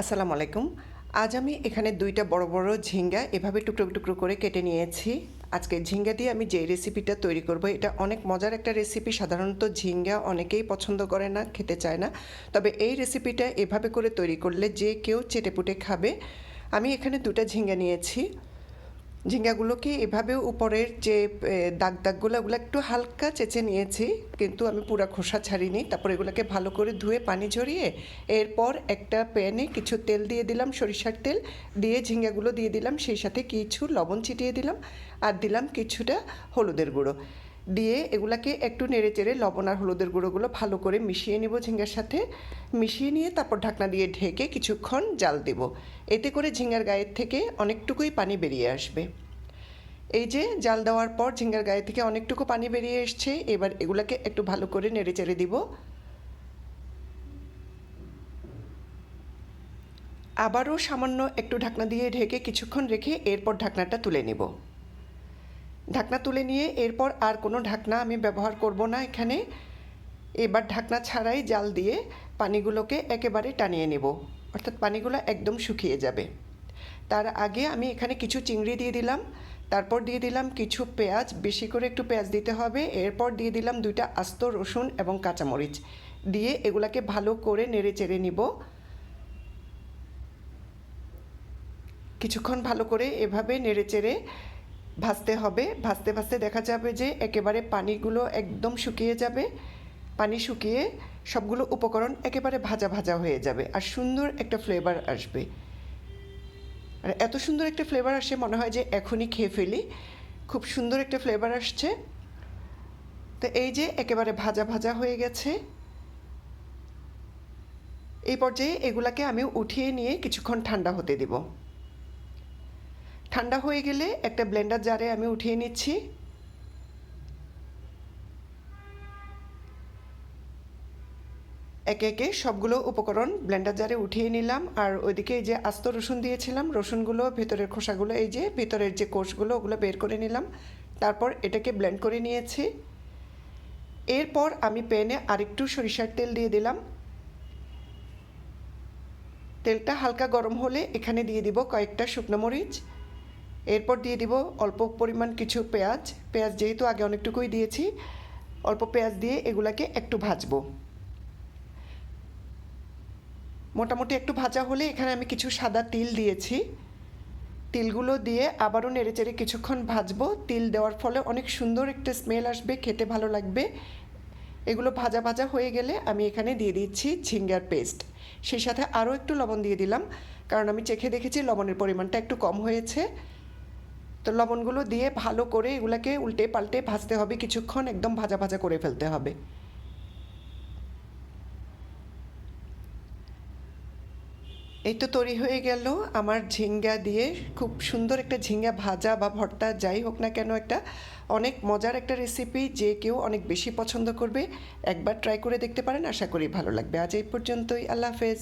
আসসালামু আলাইকুম। আজ আমি এখানে দুইটা বড় বড় ঝিঙ্গা এভাবে টুকরো টুকরো করে কেটে নিয়েছি। আজকে ঝিঙ্গা দিয়ে আমি যে রেসিপিটা তৈরি করব, এটা অনেক মজার একটা রেসিপি। সাধারণত ঝিঙ্গা অনেকেই পছন্দ করে না, খেতে চায় না। তবে এই রেসিপিটা এভাবে করে তৈরি করলে যে কেউ চেটেপুটে খাবে। আমি এখানে দুটা ঝিঙ্গা নিয়েছি। ঝিঙ্গাগুলোকে এভাবে উপরের যে দাগ দাগগুলো ওগুলো একটু হালকা চেঁচে নিয়েছি, কিন্তু আমি পুরো খোসা ছাড়িনি। তারপর এগুলোকে ভালো করে ধুয়ে পানি ঝরিয়ে, এরপর একটা প্যানে কিছু তেল দিয়ে দিলাম, সরিষার তেল, দিয়ে ঝিঙ্গাগুলো দিয়ে দিলাম, সেই সাথে কিছু লবণ ছিটিয়ে দিলাম, আর দিলাম কিছুটা হলুদের গুঁড়ো। দিয়ে এগুলাকে একটু নেড়ে চেড়ে লবণ আর হলুদের গুঁড়োগুলো ভালো করে মিশিয়ে নেব ঝিঙ্গার সাথে। মিশিয়ে নিয়ে তারপর ঢাকনা দিয়ে ঢেকে কিছুক্ষণ জাল দেব। এতে করে ঝিঙ্গার গায়ের থেকে অনেকটুকুই পানি বেরিয়ে আসবে। এই যে জাল দেওয়ার পর ঝিঙ্গার গায়ে থেকে অনেকটুকু পানি বেরিয়ে এসছে, এবার এগুলাকে একটু ভালো করে নেড়ে চেড়ে দিব। আবারও সামান্য একটু ঢাকনা দিয়ে ঢেকে কিছুক্ষণ রেখে এরপর ঢাকনাটা তুলে নেব। ঢাকনা তুলে নিয়ে এরপর আর কোনো ঢাকনা আমি ব্যবহার করব না এখানে। এবার ঢাকনা ছাড়াই জাল দিয়ে পানিগুলোকে একেবারে টানিয়ে নেব। অর্থাৎ পানিগুলো একদম শুকিয়ে যাবে। তার আগে আমি এখানে কিছু চিংড়ি দিয়ে দিলাম। তারপর দিয়ে দিলাম কিছু পেঁয়াজ। বেশি করে একটু পেঁয়াজ দিতে হবে। এরপর দিয়ে দিলাম দুইটা আস্ত রসুন এবং কাঁচামরিচ। দিয়ে এগুলাকে ভালো করে নেড়ে চেড়ে নিব। কিছুক্ষণ ভালো করে এভাবে নেড়ে চেড়ে ভাজতে হবে। ভাজতে ভাজতে দেখা যাবে যে একেবারে পানিগুলো একদম শুকিয়ে যাবে। পানি শুকিয়ে সবগুলো উপকরণ একেবারে ভাজা ভাজা হয়ে যাবে আর সুন্দর একটা ফ্লেভার আসবে। আর এত সুন্দর একটা ফ্লেভার আসে মনে হয় যে এখনই খেয়ে ফেলি। খুব সুন্দর একটা ফ্লেভার আসছে। তো এই যে একেবারে ভাজা ভাজা হয়ে গেছে। এই পর্যায়ে এগুলাকে আমি উঠিয়ে নিয়ে কিছুক্ষণ ঠান্ডা হতে দিব। ঠান্ডা হয়ে গেলে একটা ব্লেন্ডার জারে আমি উঠিয়ে নিচ্ছি। একে একে সবগুলো উপকরণ ব্লেন্ডার জারে উঠিয়ে নিলাম। আর ওইদিকে এই যে আস্ত রসুন দিয়েছিলাম, রসুনগুলো, ভেতরের খোসাগুলো, এই যে ভেতরের যে কোষগুলো, ওগুলো বের করে নিলাম। তারপর এটাকে ব্লেন্ড করে নিয়েছি। এরপর আমি প্যানে আরেকটু সরিষার তেল দিয়ে দিলাম। তেলটা হালকা গরম হলে এখানে দিয়ে দিব কয়েকটা শুকনো মরিচ। এরপর দিয়ে দিব অল্প পরিমাণ কিছু পেঁয়াজ। পেঁয়াজ যেহেতু আগে অনেকটুকুই দিয়েছি, অল্প পেঁয়াজ দিয়ে এগুলাকে একটু ভাজবো। মোটামুটি একটু ভাজা হলে এখানে আমি কিছু সাদা তিল দিয়েছি। তিলগুলো দিয়ে আবারও নেড়েচেড়ে কিছুক্ষণ ভাজবো। তিল দেওয়ার ফলে অনেক সুন্দর একটা স্মেল আসবে, খেতে ভালো লাগবে। এগুলো ভাজা ভাজা হয়ে গেলে আমি এখানে দিয়ে দিচ্ছি ঝিঙ্গার পেস্ট। সেই সাথে আরও একটু লবণ দিয়ে দিলাম, কারণ আমি চেখে দেখেছি লবণের পরিমাণটা একটু কম হয়েছে। তো লবণগুলো দিয়ে ভালো করে এগুলোকে উল্টে পাল্টে ভাজতে হবে কিছুক্ষণ, একদম ভাজা ভাজা করে ফেলতে হবে। এই তো তৈরি হয়ে গেল আমার ঝিঙ্গা দিয়ে। খুব সুন্দর একটা ঝিঙ্গা ভাজা বা ভর্তা, যাই হোক না কেন একটা অনেক মজার একটা রেসিপি যে কেউ অনেক বেশি পছন্দ করবে। একবার ট্রাই করে দেখতে পারেন, আশা করি ভালো লাগবে। আজ এই পর্যন্তই, আল্লাহ হাফেজ।